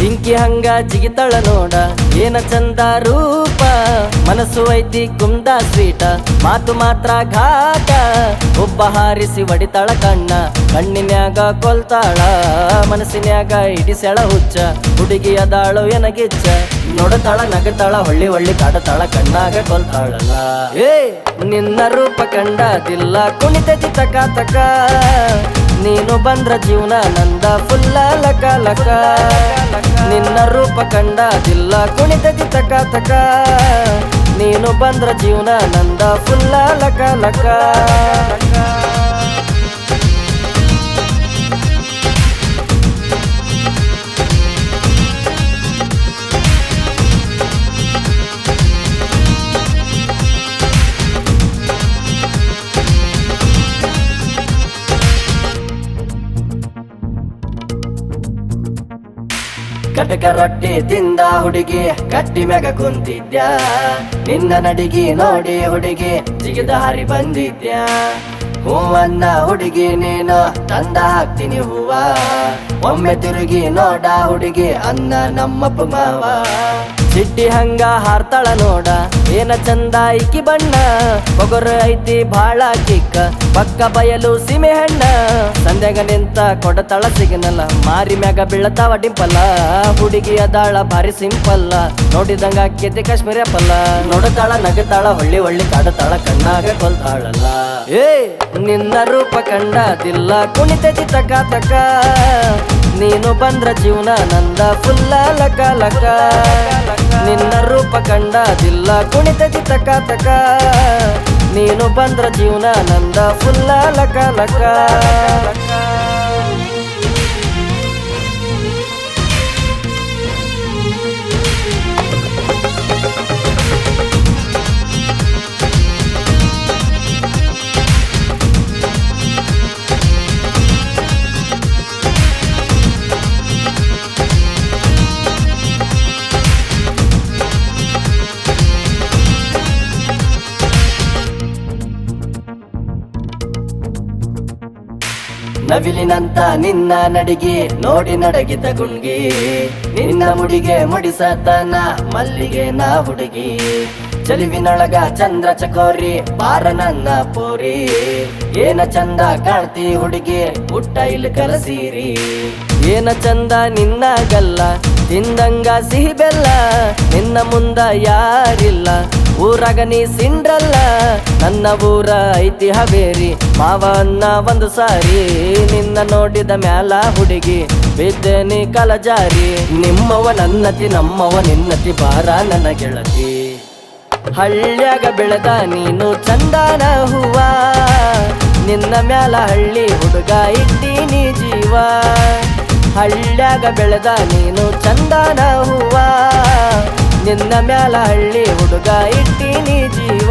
ಪಿಂಕಿ ಹಂಗ ಜಿಗಿತಳ ನೋಡ, ಏನ ಚಂದ ರೂಪ? ಮನಸ್ಸು ಐತಿ ಕುಂದ ಸ್ವೀಟ, ಮಾತು ಮಾತ್ರ ಘಾಟ ಒಬ್ಬ ಹಾರಿಸಿ ಒಡಿತಾಳ ಕಣ್ಣ, ಕಣ್ಣಿನ್ಯಾಗ ಕೊಲ್ತಾಳ. ಮನಸ್ಸಿನ್ಯಾಗ ಇಡಿಸೆಳ ಹುಚ್ಚ, ಹುಡುಗಿ ಅದಾಳು ಎನಗಿಚ್ಚ. ನೋಡತಾಳ, ನಗತಾಳ, ಹೊಳ್ಳಿ ಹೊಳ್ಳಿ ಕಾಡತಾಳ, ಕಣ್ಣಾಗ ಕೊಲ್ತಾಳಲ್ಲ. ಏ ನಿನ್ನ ರೂಪ ಕಂಡದಿಲ್ಲ ಕುಣಿತ ತಕ ತಕ. ನೀನು ಬಂದ್ರ ಜೀವನ ನಂದ, ಫುಲ್ಲ ಲಕ ಲಕ. ನಿನ್ನ ರೂಪ ಕಂಡದಿಲ್ಲ ಕುಣಿತದಿ ತಕ ತಕ. ನೀನು ಬಂದ್ರ ಜೀವನ ನಂದ ಫುಲ್ಲ ಲಕ ಲಕ. ಕಟಕ ರೊಟ್ಟಿ ತಿಂದ ಹುಡುಗಿ, ಕಟ್ಟಿ ಮ್ಯಾಗ ಕುಂತಿದ್ಯಾ. ನಿನ್ನ ನಡಿಗೆ ನೋಡಿ ಹುಡುಗಿ, ಜಿಗಿದ ಹರಿ ಬಂದಿದ್ಯಾ. ಹೂವನ್ನ ಹುಡುಗಿ ನೀನು ತಂದ ಹಾಕ್ತೀನಿ ಹೂವ. ಒಮ್ಮೆ ತಿರುಗಿ ನೋಡ ಹುಡುಗಿ, ಅನ್ನ ನಮ್ಮಪ್ಪ ಮಾವ. ಚಿಟ್ಟಿ ಹಂಗ ಹಾರ್ತಾಳ ನೋಡ, ಏನ ಚಂದ ಇಕ್ಕಿ ಬಣ್ಣ. ಬಗುರ ಐತಿ ಬಾಳ ಕಿಕ್ಕ, ಪಕ್ಕ ಬಯಲು ಸೀಮೆ ಹಣ್ಣ. ಸಂಧ್ಯಾಗ ನಿಂತ ಕೊಡತಾಳ ಸಿಗ್ನಲ್ಲ ಮಾರಿ ಮ್ಯಾಗ ಬೀಳತಾವ ಡಿಂಪಲ್ಲ. ಹುಡುಗಿ ಅದಾಳ ಭಾರಿ ಸಿಂಪಲ್ಲ, ನೋಡಿದಂಗ ಆಕ್ಕೇತಿ ಕಾಶ್ಮೀರ ಪಲ್ಲ ನೋಡತಾಳ, ನಗತಾಳ, ಹೊಳ್ಳಿ ಹೊಳ್ಳಿ ಕಾಡತಾಳ, ಕಣ್ಣಾಗ ಕೊಲ್ತಾಳಲ್ಲ. ಏ, ನಿನ್ನ ರೂಪ ಕಂಡದಿಲ್ಲ, ಕುಣಿತೈತಿ ತಕ ತಕ. ನೀನು ಬಂದ್ರ ಜೀವನ ನಂದ, ಫುಲ್ಲ ಲಕ ಲಕ. ನಿನ್ನ ರೂಪ ಕಂಡದಿಲ್ಲ. ಕುಣಿತದಿ ತಕ ತಕ ನೀನು ಬಂದ್ರ ಜೀವನ ನಂದ. ಫುಲ್ಲ ಲಕ ಲಕ. ನವಿಲಿನಂತ ನಿನ್ನ ನಡಿಗೆ ನೋಡಿ ನಡಗಿದ ಗುಣ್ಗಿ ನಿನ್ನ ಮುಡಿಗೆ ಮುಡಿಸತನ ಮಲ್ಲಿಗೆ ನಾ ಹುಡುಗಿ. ಚಲಿವಿನೊಳಗ ಚಂದ್ರ ಚಕೋರಿ, ಬಾರ ನನ್ನ ಪೋರಿ. ಏನ ಚಂದ ಕಾಣ್ತಿ ಹುಡುಗಿ ಹುಟ್ಟ ಇಲ್ಲಿ ಕಲಸೀರಿ ಏನ ಚಂದ ನಿನ್ನ ಗಲ್ಲ ತಿಂದಂಗ ಸಿಹಿ ಬೆಲ್ಲ. ನಿನ್ನ ಮುಂದ ಯಾರಿಲ್ಲ, ಊರಾಗ ನೀ ಸಿಂಡ್ರಲ್ಲ. ನನ್ನ ಊರ ಐತಿ ಹಬೇರಿ ಮಾವನ್ನ ಒಂದು ಸಾರಿ ನಿನ್ನ ನೋಡಿದ ಮ್ಯಾಲ ಹುಡುಗಿ. ಬಿದ್ದೇನಿ ಕಲಜಾರಿ. ನಿಮ್ಮವ ನನ್ನತಿ ನಮ್ಮವ ನಿನ್ನತಿ, ಬಾರ ನನ್ನ ಗೆಳತಿ. ಹಳ್ಳ್ಯಾಗ ಬೆಳೆದ ನೀನು ಚಂದನ ಹೂವ. ನಿನ್ನ ಮ್ಯಾಲ ಹಳ್ಳಿ ಹುಡುಗ ಇಟ್ಟೀನಿ ಜೀವ. ಹಳ್ಳ್ಯಾಗ ಬೆಳೆದ ನೀನು ಚಂದನ ಹೂವ. ನಿನ್ನ ಮ್ಯಾಲ ಹಳ್ಳಿ ಹುಡುಗ ಇಟ್ಟೀನಿ ಜೀವ.